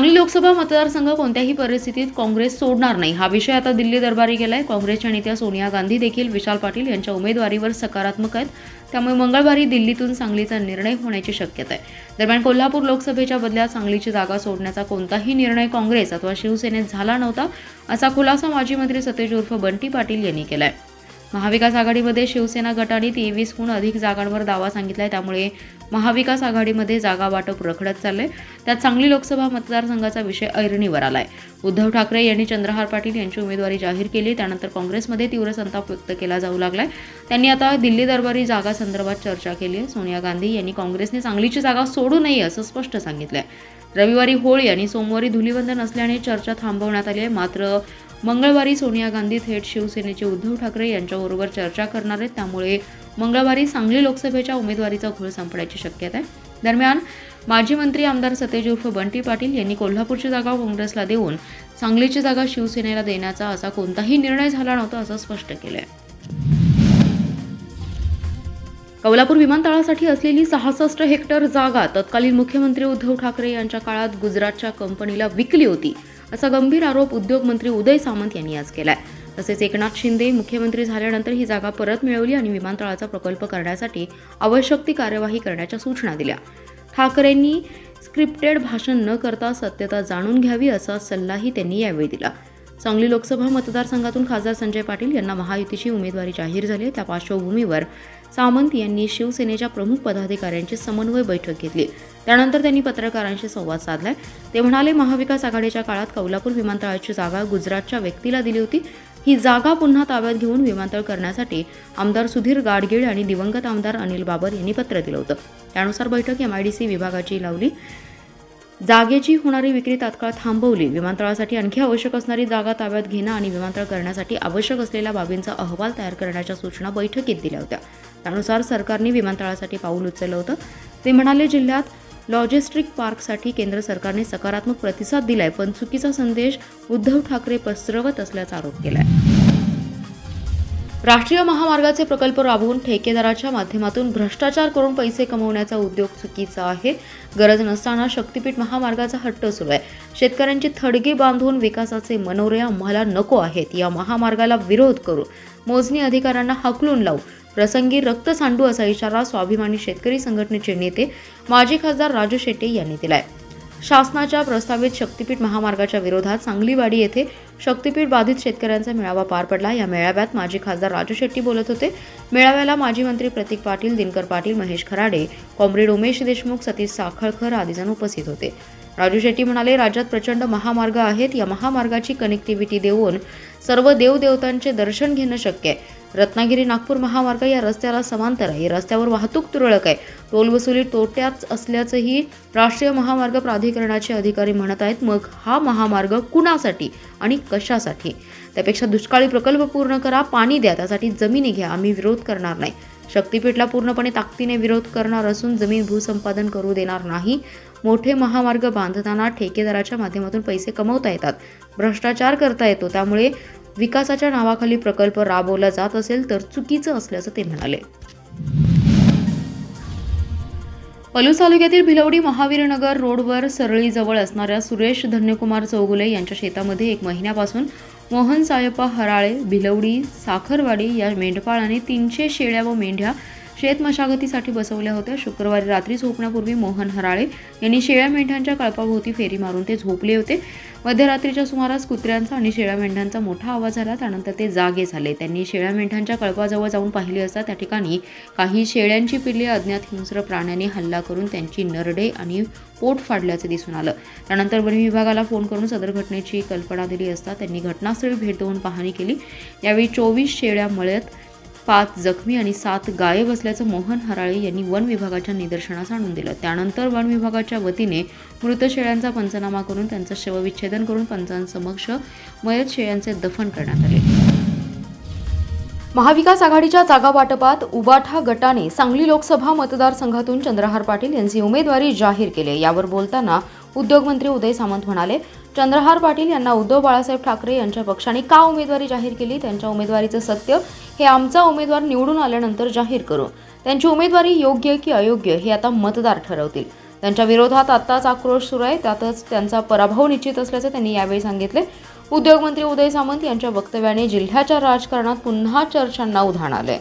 सांगली लोकसभा मतदारसंघ कोणत्याही परिस्थितीत काँग्रेस सोडणार नाही. हा विषय आता दिल्ली दरबारी गेलाय. काँग्रेसच्या नेत्या सोनिया गांधी देखील विशाल पाटील यांच्या उमेदवारीवर सकारात्मक आहेत. त्यामुळे मंगळवारी दिल्लीतून सांगलीचा निर्णय होण्याची शक्यता आहे. दरम्यान कोल्हापूर लोकसभेच्या बदल्यात सांगलीची जागा सोडण्याचा कोणताही निर्णय काँग्रेस अथवा शिवसेनेत झाला नव्हता असा खुलासा माजी मंत्री सतेज उर्फ बंटी पाटील यांनी केलाय. महाविकास आघाडीमध्ये शिवसेना गटाने तेवीसहून अधिक जागांवर दावा सांगितलाय. त्यामुळे महाविकास आघाडीमध्ये जागा वाटप रखडत चाललंय. त्यात सांगली लोकसभा मतदारसंघाचा विषय ऐरणीवर आलाय. उद्धव ठाकरे यांनी चंद्रहार पाटील यांची उमेदवारी जाहीर केली. त्यानंतर काँग्रेसमध्ये तीव्र संताप व्यक्त केला जाऊ लागलाय. त्यांनी आता दिल्ली दरबारी जागा संदर्भात चर्चा केली आहे. सोनिया गांधी यांनी काँग्रेसने सांगलीची जागा सोडू नये असं स्पष्ट सांगितलंय. रविवारी होळी आणि सोमवारी धुलीवंदन असल्याने चर्चा थांबवण्यात आली आहे. मात्र मंगळवारी सोनिया गांधी थेट शिवसेनेचे उद्धव ठाकरे यांच्याबरोबर चर्चा करणार आहेत. त्यामुळे मंगळवारी सांगली लोकसभेच्या उमेदवारीचा घोळ संपण्याची शक्यता आहे. दरम्यान माजी मंत्री आमदार सतेज उर्फ बंटी पाटील यांनी कोल्हापूरची जागा काँग्रेसला देऊन सांगलीची जागा शिवसेनेला देण्याचा असा कोणताही निर्णय झाला नव्हता असं स्पष्ट केलं आहे कोल्हापूर विमानतळासाठी असलेली सहासष्ट हेक्टर जागा तत्कालीन मुख्यमंत्री उद्धव ठाकरे यांच्या काळात गुजरातच्या कंपनीला विकली होती असा गंभीर आरोप उद्योगमंत्री उदय सामंत यांनी आज केलाय. तसेच एकनाथ शिंदे मुख्यमंत्री झाल्यानंतर ही जागा परत मिळवली आणि विमानतळाचा प्रकल्प करण्यासाठी आवश्यक ती कार्यवाही करण्याच्या सूचना दिल्या. ठाकरेंनी स्क्रिप्टेड भाषण न करता सत्यता जाणून घ्यावी असा सल्लाही त्यांनी यावेळी दिला. सांगली लोकसभा मतदारसंघातून खासदार संजय पाटील यांना महायुतीची उमेदवारी जाहीर झाली त्या पार्श्वभूमीवर सामंत यांनी शिवसेनेच्या प्रमुख पदाधिकाऱ्यांची समन्वय बैठक घेतली. त्यानंतर त्यांनी पत्रकारांशी संवाद साधलाय ते म्हणाले महाविकास आघाडीच्या काळात कौलापूर विमानतळाची जागा गुजरातच्या व्यक्तीला दिली होती. ही जागा पुन्हा ताब्यात घेऊन विमानतळ करण्यासाठी आमदार सुधीर गाडगीळ आणि दिवंगत आमदार अनिल बाबर यांनी पत्र दिलं होतं. त्यानुसार बैठक एमआयडीसी विभागाची लावली. जागेची होणारी विक्री तात्काळ थांबवली. विमानतळासाठी आणखी आवश्यक असणारी जागा ताब्यात घेणं आणि विमानतळ करण्यासाठी आवश्यक असलेल्या बाबींचा अहवाल तयार करण्याच्या सूचना बैठकीत दिल्या होत्या. त्यानुसार सरकारने विमानतळासाठी पाऊल उचललं होतं. ते म्हणाले जिल्ह्यात लॉजिस्टिक पार्कसाठी केंद्र सरकारने सकारात्मक प्रतिसाद दिलाय पण चुकीचा संदेश उद्धव ठाकरे पसरवत असल्याचा आरोप केलाय. राष्ट्रीय महामार्गाचे प्रकल्प राबवून ठेकेदाराच्या माध्यमातून भ्रष्टाचार करून पैसे कमवण्याचा उद्योग चुकीचा आहे. गरज नसताना शक्तीपीठ महामार्गाचा हट्ट सुरू आहे. शेतकऱ्यांची थडगी बांधून विकासाचे मनोरे आम्हाला नको आहेत. या महामार्गाला विरोध करू. मोजणी अधिकाऱ्यांना हकलून लावू. प्रसंगी रक्त सांडू असा इशारा स्वाभिमानी शेतकरी संघटनेचे नेते माजी खासदार राजू शेट्टे यांनी दिलाय. शासनाच्या प्रस्तावित शक्तीपीठ महामार्गाच्या विरोधात सांगलीवाडी येथे शक्तीपीठ बाधित शेतकऱ्यांचा मेळावा पार पडला. या मेळाव्यात माजी खासदार राजू शेट्टी बोलत होते. मेळाव्याला माजी मंत्री प्रतीक पाटील दिनकर पाटील महेश खराडे कॉम्रेड उमेश देशमुख सतीश साखळकर आदी जण उपस्थित होते. राजू शेट्टी म्हणाले राज्यात प्रचंड महामार्ग आहेत. या महामार्गाची कनेक्टिव्हिटी देऊन सर्व देवदेवतांचे दर्शन घेणं शक्य आहे. रत्नागिरी नागपूर महामार्ग या रस्त्याला समांतर आहे. या रस्त्यावर वाहतूक तुरळक आहे. टोल वसुली तोट्याच असल्याचंही राष्ट्रीय महामार्ग प्राधिकरणाचे अधिकारी म्हणत आहेत. मग हा महामार्ग कुणासाठी आणि कशासाठी? त्यापेक्षा दुष्काळी प्रकल्प पूर्ण करा पाणी द्या. त्यासाठी जमिनी घ्या. आम्ही विरोध करणार नाही. शक्तीपीठला पूर्णपणे ताकदीने विरोध करणार असून जमीन भूसंपादन करू देणार नाही. मोठे महामार्ग बांधताना ठेकेदाराच्या माध्यमातून पैसे कमवता येतात. भ्रष्टाचार करता येतो. त्यामुळे विकासाच्या नावाखाली प्रकल्प राबवला जात असेल तर चुकीचं असल्याचं ते म्हणाले. पलूस तालुक्यातील भिलवडी महावीरनगर रोडवर सरळीजवळ असणाऱ्या सुरेश धन्यकुमार चौगुले यांच्या शेतामध्ये एक महिन्यापासून मोहन सायप्पा हराळे भिलवडी साखरवाडी या मेंढपाळाने तीनशे शेळ्या व मेंढ्या शेत मशागतीसाठी बसवल्या होत्या. शुक्रवारी रात्री झोपण्यापूर्वी मोहन हराळे यांनी शेळ्या मेंढ्यांच्या कळपाभोवती फेरी मारून ते झोपले होते. मध्यरात्रीच्या सुमारास कुत्र्यांचा आणि शेळ्या मेंढ्यांचा मोठा आवाज झाला त्यानंतर ते जागे झाले. त्यांनी शेळ्या मेंढ्यांच्या कळपाजवळ जाऊन पाहिले असता त्या ठिकाणी काही शेळ्यांची पिल्ले अज्ञात हिंस्र प्राण्याने हल्ला करून त्यांची नरडे आणि पोट फाडल्याचे दिसून आलं. त्यानंतर वन विभागाला फोन करून सदर घटनेची कल्पना दिली असता त्यांनी घटनास्थळी भेट देऊन पाहणी केली. यावेळी चोवीस शेळ्या मळ्यात पाच जखमी आणि सात गायब असल्याचं मोहन हराळे यांनी वन विभागाच्या निदर्शनास आणून दिलं. त्यानंतर वन विभागाच्या वतीने मृत शेळ्यांचा पंचनामा करून त्यांचं शवविच्छेदन करून पंचांसमक्ष मयत शेळ्यांचे दफन करण्यात आले. महाविकास आघाडीच्या जागा वाटपात उबाठा गटाने सांगली लोकसभा मतदारसंघातून चंद्रहार पाटील यांची उमेदवारी जाहीर केली. यावर बोलताना उद्योगमंत्री उदय सामंत म्हणाले चंद्रहार पाटील यांना उद्धव बाळासाहेब ठाकरे यांच्या पक्षाने का उमेदवारी जाहीर केली? त्यांच्या उमेदवारीचं सत्य हे आमचा उमेदवार निवडून आल्यानंतर जाहीर करू. त्यांची उमेदवारी योग्य की अयोग्य हे आता मतदार ठरवतील. त्यांच्या विरोधात आत्ताच आक्रोश सुरू आहे. त्यातच त्यांचा पराभव निश्चित असल्याचं त्यांनी यावेळी सांगितले. उद्योगमंत्री उदय सामंत यांच्या वक्तव्याने जिल्ह्याच्या राजकारणात पुन्हा चर्चांना उधाण आलंय.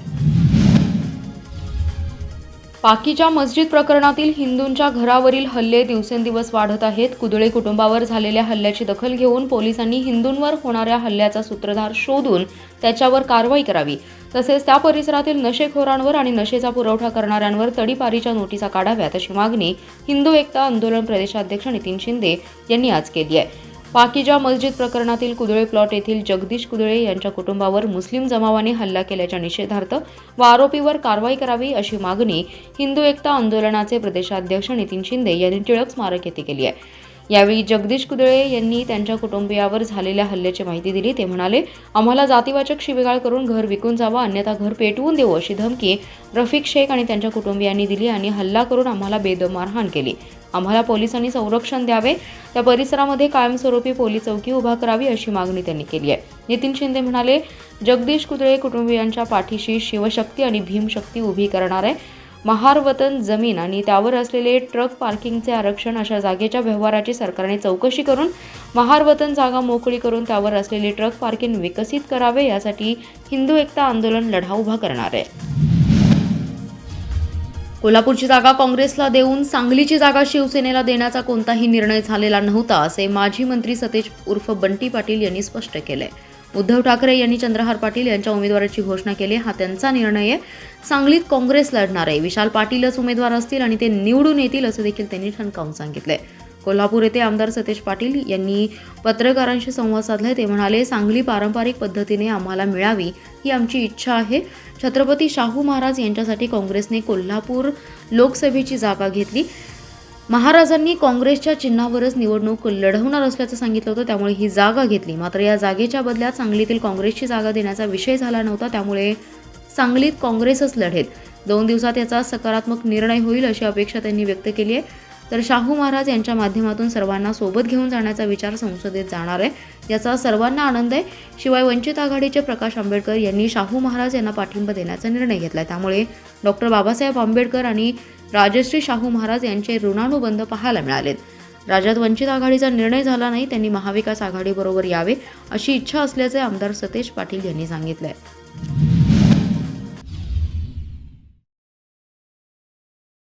पाकीच्या मस्जिद प्रकरणातील हिंदूंच्या घरावरील हल्ले दिवसेंदिवस वाढत आहेत. कुदळे कुटुंबावर झालेल्या हल्ल्याची दखल घेऊन पोलिसांनी हिंदूंवर होणाऱ्या हल्ल्याचा सूत्रधार शोधून त्याच्यावर कारवाई करावी. तसेच त्या परिसरातील नशेखोरांवर आणि नशेचा पुरवठा करणाऱ्यांवर तडीपारीच्या नोटिसा काढाव्यात अशी मागणी हिंदू एकता आंदोलन प्रदेशाध्यक्ष नितीन शिंदे यांनी आज केली आहे. पाकिजा मस्जिद प्रकरणातील कुदळे प्लॉट येथील जगदीश कुदळे यांच्या कुटुंबावर मुस्लिम जमावाने हल्ला केल्याच्या निषेधार्थ व आरोपीवर कारवाई करावी अशी मागणी हिंदू एकता आंदोलनाचे प्रदेशाध्यक्ष नितीन शिंदे यांनी टिळक स्मारक येथे केली आहे. यावेळी जगदीश कुदळे यांनी त्यांच्या कुटुंबियावर झालेल्या हल्ल्याची माहिती दिली. ते म्हणाले आम्हाला जातीवाचक शिवेगाळ करून घर विकून जावं अन्यथा घर पेटवून देऊ अशी धमकी रफिक शेख आणि त्यांच्या कुटुंबियांनी दिली आणि हल्ला करून आम्हाला बेदम मारहाण केली. आम्हाला पोलिसांनी संरक्षण द्यावे त्या परिसरामध्ये कायमस्वरूपी पोलीस चौकी उभा करावी अशी मागणी त्यांनी केली आहे. नितीन शिंदे म्हणाले जगदीश कुदळे कुटुंबियांच्या पाठीशी शिवशक्ती आणि भीमशक्ती उभी करणार आहे. महारवतन जमीन आणि त्यावर असलेले ट्रक पार्किंगचे आरक्षण अशा जागेच्या व्यवहाराची सरकारने चौकशी करून महारवतन जागा मोकळी करून त्यावर असलेले ट्रक पार्किंग विकसित करावे यासाठी हिंदू एकता आंदोलन लढा उभा करणार आहे. कोल्हापूरची जागा काँग्रेसला देऊन सांगलीची जागा शिवसेनेला देण्याचा कोणताही निर्णय झालेला नव्हता असे माजी मंत्री सतेज उर्फ बंटी पाटील यांनी स्पष्ट केलंय उद्धव ठाकरे यांनी चंद्रहार पाटील यांच्या उमेदवाराची घोषणा केली. हा त्यांचा निर्णय आहे. सांगलीत काँग्रेस लढणार. आहे विशाल पाटीलच उमेदवार असतील आणि ते निवडून येतील असं देखील त्यांनी ठणकावून सांगितलंय कोल्हापूर येथे आमदार सतेज पाटील यांनी पत्रकारांशी संवाद साधलाय. ते म्हणाले सांगली पारंपरिक पद्धतीने आम्हाला मिळावी ही आमची इच्छा आहे. छत्रपती शाहू महाराज यांच्यासाठी काँग्रेसने कोल्हापूर लोकसभेची जागा घेतली. महाराजांनी काँग्रेसच्या चिन्हावरच निवडणूक लढवणार असल्याचं सांगितलं होतं त्यामुळे ही जागा घेतली. मात्र या जागेच्या बदल्यात सांगलीतील काँग्रेसची जागा देण्याचा विषय झाला नव्हता. त्यामुळे सांगलीत काँग्रेसच लढेल. दोन दिवसात याचा सकारात्मक निर्णय होईल अशी अपेक्षा त्यांनी व्यक्त केली आहे. तर शाहू महाराज यांच्या माध्यमातून सर्वांना सोबत घेऊन जाण्याचा विचार संसदेत जाणार आहे. याचा सर्वांना आनंद आहे. शिवाय वंचित आघाडीचे प्रकाश आंबेडकर यांनी शाहू महाराज यांना पाठिंबा देण्याचा निर्णय घेतला त्यामुळे डॉक्टर बाबासाहेब आंबेडकर आणि राजश्री शाहू महाराज यांचे ऋणानुबंध पाहायला मिळालेत. राज्यात वंचित आघाडीचा निर्णय झाला नाही त्यांनी महाविकास आघाडीबरोबर यावे अशी इच्छा असल्याचे आमदार सतेज पाटील यांनी सांगितलं आहे